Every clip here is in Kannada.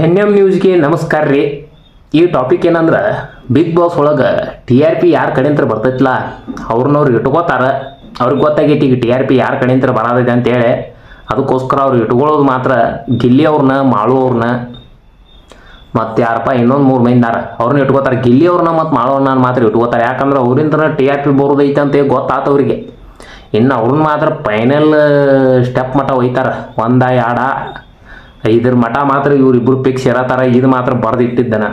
ಎನ್ ಎಂ ನ್ಯೂಸ್ಗೆ ನಮಸ್ಕಾರ ರೀ. ಈ ಟಾಪಿಕ್ ಏನಂದ್ರೆ ಬಿಗ್ ಬಾಸ್ ಒಳಗೆ ಟಿ ಆರ್ ಪಿ ಯಾರ ಕಡೆಂತ್ರ ಬರ್ತೈತಿಲ್ಲ ಅವ್ರನ್ನವ್ರು ಇಟ್ಕೋತಾರೆ. ಅವ್ರಿಗೆ ಗೊತ್ತಾಗೈತಿ ಈಗ ಟಿ ಆರ್ ಪಿ ಯಾರ ಕಡೆಂತ್ರ ಬರೋದೈತೆ ಅಂತೇಳಿ ಅದಕ್ಕೋಸ್ಕರ ಅವ್ರು ಇಟ್ಕೊಳ್ಳೋದು ಮಾತ್ರ ಗಿಲ್ಲಿ ಅವ್ರನ್ನ ಮಾಳು ಅವ್ರನ್ನ ಮತ್ತು ಯಾರಪ್ಪ ಇನ್ನೊಂದು ಮೂರು ಮಂದಿದಾರ ಅವ್ರನ್ನ ಇಟ್ಕೋತಾರೆ. ಗಿಲ್ಲಿ ಅವ್ರನ್ನ ಮತ್ತು ಮಾಡೋನ್ನ ಮಾತ್ರ ಇಟ್ಕೋತಾರೆ. ಯಾಕಂದ್ರೆ ಅವ್ರಿಂದ ಟಿ ಆರ್ ಪಿ ಬರೋದೈತೆ ಅಂತ ಗೊತ್ತಾತ ಅವ್ರಿಗೆ. ಇನ್ನು ಅವ್ರನ್ನ ಮಾತ್ರ ಫೈನಲ್ ಸ್ಟೆಪ್ ಮಟ್ಟ ಒಯ್ತಾರೆ. ಒಂದ ಎರಡ. ಇದ್ರ ಮಠ ಮಾತ್ರ ಇವ್ರಿಬ್ರು ಪಿಕ್ಸ್ ಇರತ್ತಾರ, ಇದು ಮಾತ್ರ ಬರ್ದು ಇಟ್ಟಿದ್ದಾನ.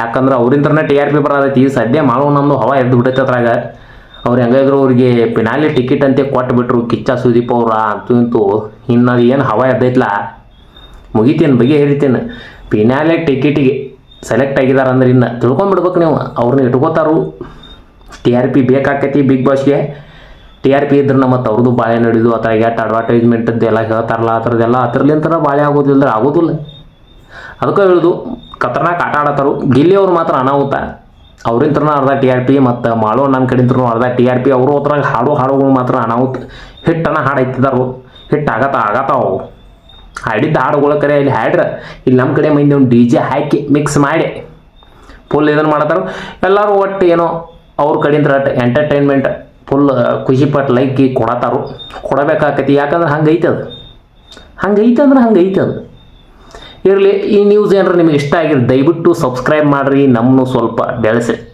ಯಾಕಂದ್ರೆ ಅವ್ರಿಂದ್ರನೇ ಟಿ ಆರ್ ಪಿ ಬರೋದೈತಿ ಸದ್ಯ ಮಾಡೋ ನಮ್ಮದು ಹವಾ ಎದ್ದು ಬಿಡುತ್ತೆ ಅದ್ರಾಗ. ಅವ್ರು ಹೆಂಗಾದ್ರು ಅವ್ರಿಗೆ ಪಿನಾಲಿ ಟಿಕೆಟ್ ಅಂತ ಕೊಟ್ಬಿಟ್ರು, ಕಿಚ್ಚ ಸುದೀಪ್ ಅವ್ರ ಅಂತೂ ಇಂತೂ. ಇನ್ನು ಏನು ಹವಾ ಎದ್ದೈತ್ಲ? ಮುಗಿತೇನು ಬಗೆ ಹೇಳ್ತೇನೆ ಪಿನಾಲೆ ಟಿಕೆಟಿಗೆ ಸೆಲೆಕ್ಟ್ ಆಗಿದಾರ ಅಂದ್ರೆ ಇನ್ನು ತಿಳ್ಕೊಂಬಿಡ್ಬೇಕು ನೀವು. ಅವ್ರನ್ನ ಇಟ್ಕೋತಾರು. ಟಿ ಆರ್ ಪಿ ಬೇಕಾಕೈತಿ ಬಿಗ್ ಬಾಸ್ಗೆ ಟಿ ಆರ್ ಪಿ ಇದ್ರೆ ಮತ್ತು ಅವ್ರದ್ದು ಬಾಳೆ ನಡೆದು ಅಥವಾ ಎಷ್ಟು ಅಡ್ವರ್ಟೈಸ್ಮೆಂಟದ್ದು ಎಲ್ಲ ಹೇಳ್ತಾರಲ್ಲ ಆ ಥರದ್ದೆಲ್ಲ ಆ ಥರಲಿಂತರ ಬಾಳೆ ಆಗೋದಿಲ್ಲ ಆಗೋದಿಲ್ಲ. ಅದಕ್ಕೆ ಹೇಳುದು ಖತರ್ನಾಕ್ ಆಟ ಆಡತ್ತಾರು ಗಿಲ್ಲಿ ಅವ್ರು ಮಾತ್ರ ಅನಾಹುತ. ಅವ್ರಿಂತ್ರನೂ ಅರ್ಧ ಟಿ ಆರ್ ಪಿ ಮತ್ತು ಮಾಡೋ ನನ್ನ ಕಡೆಂತ್ರೂ ಅರ್ಧ ಟಿ ಆರ್ ಪಿ, ಅವರು ಅದ್ರಾಗ ಹಾಡೋ ಹಾಡುಗಳು ಮಾತ್ರ ಅನಾಹುತ. ಹಿಟ್ಟನ್ನು ಹಾಡು ಐತಿದಾರು ಹಿಟ್ಟು ಆಗತ್ತ ಅವು. ಹಾಡಿದ್ದ ಹಾಡುಗಳ ಕರೆ ಇಲ್ಲಿ ಹಾಡ್ರ, ಇಲ್ಲಿ ನಮ್ಮ ಕಡೆ ಮಂದಿ ಒಂದು ಡಿ ಜೆ ಹಾಕಿ ಮಿಕ್ಸ್ ಮಾಡಿ. ಫುಲ್ ಇದನ್ನು ಮಾಡತ್ತಾರ ಎಲ್ಲರೂ ಒಟ್ಟು ಏನೋ ಅವ್ರ ಕಡೆಯಿಂದ ಎಂಟರ್ಟೈನ್ಮೆಂಟ್ ಫುಲ್ ಖುಷಿ ಪಟ್ಟು ಲೈಕ್ ಕೊಡತಾರೋ. ಕೊಡಬೇಕಾಕತಿ, ಯಾಕಂದ್ರೆ ಹಂಗೆ ಐತೆ ಅದು. ಹಂಗೆ ಐತೆ ಅಂದ್ರೆ ಹಂಗೆ ಐತೆ ಅದು. ಇರಲಿ, ಈ ನ್ಯೂಸ್ ಏನಾರ ನಿಮಗೆ ಇಷ್ಟ ಆಗಿರೋ ದಯವಿಟ್ಟು ಸಬ್ಸ್ಕ್ರೈಬ್ ಮಾಡಿರಿ ನಮ್ಮನ್ನು ಸ್ವಲ್ಪ ಬೆಳೆಸಿ